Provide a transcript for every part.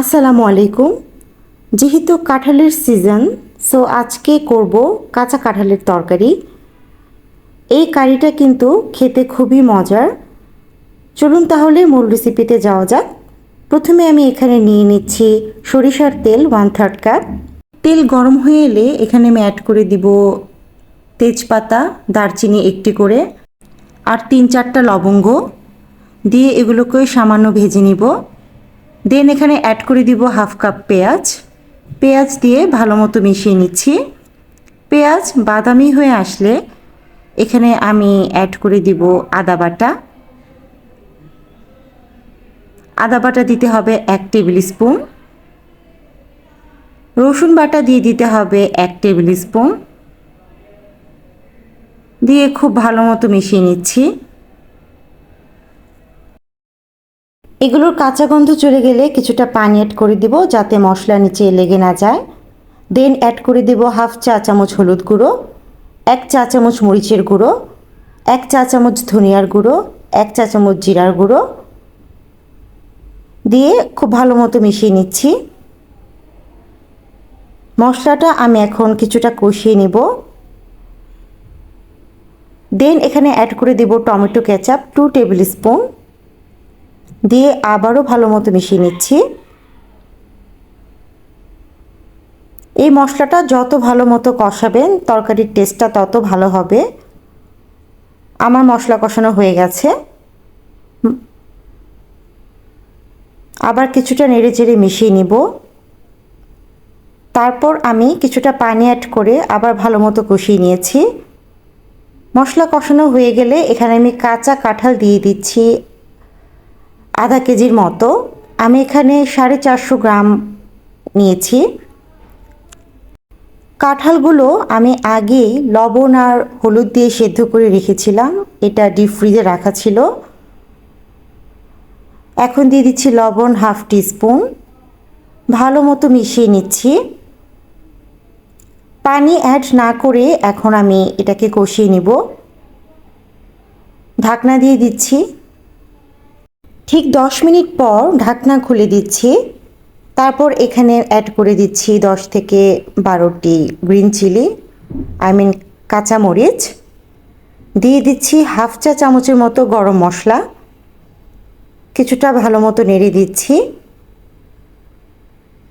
আসসালামু আলাইকুম। যেহেতু কাঁঠালের সিজন, সো আজকে করব কাঁচা কাঁঠালের তরকারি। এই কারিটা কিন্তু খেতে খুবই মজার। চলুন তাহলে মূল রেসিপিতে যাওয়া যাক। প্রথমে আমি এখানে নিয়ে নিচ্ছি সরিষার তেল ওয়ান থার্ড কাপ তেল গরম হয়ে এলে এখানে আমি অ্যাড করে দিব তেজপাতা, দারচিনি একটি করে আর তিন চারটা লবঙ্গ। দিয়ে এগুলোকে সামান্য ভেজে নিব। দেন এখানে অ্যাড করে দিব হাফ কাপ পেঁয়াজ। পেঁয়াজ দিয়ে ভালো মতো মিশিয়ে নিচ্ছি। পেঁয়াজ বাদামি হয়ে আসলে এখানে আমি অ্যাড করে দিব আদা বাটা। আদা বাটা দিতে হবে এক টেবিল স্পুন। রসুন বাটা দিয়ে দিতে হবে এক টেবিল স্পুন। দিয়ে খুব ভালো মতো মিশিয়ে নিচ্ছি। এগুলোর কাঁচা গন্ধ চলে গেলে কিছুটা পানি অ্যাড করে দিব যাতে মশলা নিচে লেগে না যায়। দেন অ্যাড করে দেব হাফ চা চামচ হলুদ গুঁড়ো, এক চা চামচ মরিচের গুঁড়ো, এক চা চামচ ধনিয়ার গুঁড়ো, এক চা চামচ জিরার গুঁড়ো দিয়ে খুব ভালো মতো মিশিয়ে নিচ্ছি। মশলাটা আমি এখন কিছুটা কষিয়ে নেব। দেন এখানে অ্যাড করে দেব tomato ketchup two tablespoon দিয়ে আবারও ভালো মতো মিশিয়ে নিচ্ছি। এই মশলাটা যত ভালো মতো কষাবেন, তরকারির টেস্টটা তত ভালো হবে। আমার মশলা কষানো হয়ে গেছে। আবার কিছুটা নেড়ে চেড়ে মিশিয়ে নিব। তারপর আমি কিছুটা পানি অ্যাড করে আবার ভালো মতো কষিয়ে নিয়েছি। মশলা কষানো হয়ে গেলে এখানে আমি কাঁচা কাঁঠাল দিয়ে দিচ্ছি। আধা কেজির মতো। আমি এখানে সাড়ে চারশো গ্রাম নিয়েছি। কাঁঠালগুলো আমি আগেই লবণ আর হলুদ দিয়ে সেদ্ধ করে রেখেছিলাম। এটা ডিপ ফ্রিজে রাখা ছিল। এখন দিয়ে দিচ্ছি লবণ হাফ টিস্পুন। ভালো মতো মিশিয়ে নিচ্ছি। পানি অ্যাড না করে এখন আমি এটাকে কষিয়ে নিব। ঢাকনা দিয়ে দিচ্ছি। ঠিক দশ মিনিট পর ঢাকনা খুলে দিচ্ছি। তারপর এখানে অ্যাড করে দিচ্ছি দশ থেকে বারোটি গ্রিন চিলি আই মিন কাঁচামরিচ দিয়ে দিচ্ছি হাফ চা চামচের মতো গরম মশলা। কিছুটা ভালো মতো নেড়ে দিচ্ছি।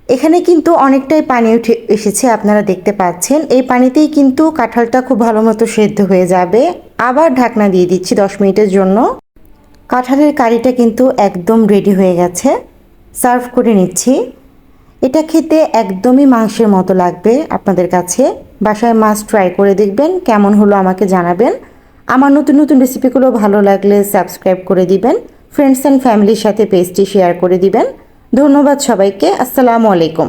এখানে কিন্তু অনেকটাই পানি উঠে এসেছে, আপনারা দেখতে পাচ্ছেন। এই পানিতেই কিন্তু কাঁঠালটা খুব ভালো মতো সেদ্ধ হয়ে যাবে। আবার ঢাকনা দিয়ে দিচ্ছি দশ মিনিটের জন্য। কাঁঠালের কারিটা কিন্তু একদম রেডি হয়ে গেছে। সার্ভ করে নিচ্ছি। এটা খেতে একদমই মাংসের মতো লাগবে আপনাদের কাছে। বাসায় মাছ ট্রাই করে দেখবেন, কেমন হলো আমাকে জানাবেন। আমার নতুন নতুন রেসিপিগুলো ভালো লাগলে সাবস্ক্রাইব করে দিবেন। ফ্রেন্ডস অ্যান্ড ফ্যামিলির সাথে পেজটি শেয়ার করে দিবেন। ধন্যবাদ সবাইকে। আসসালামু আলাইকুম।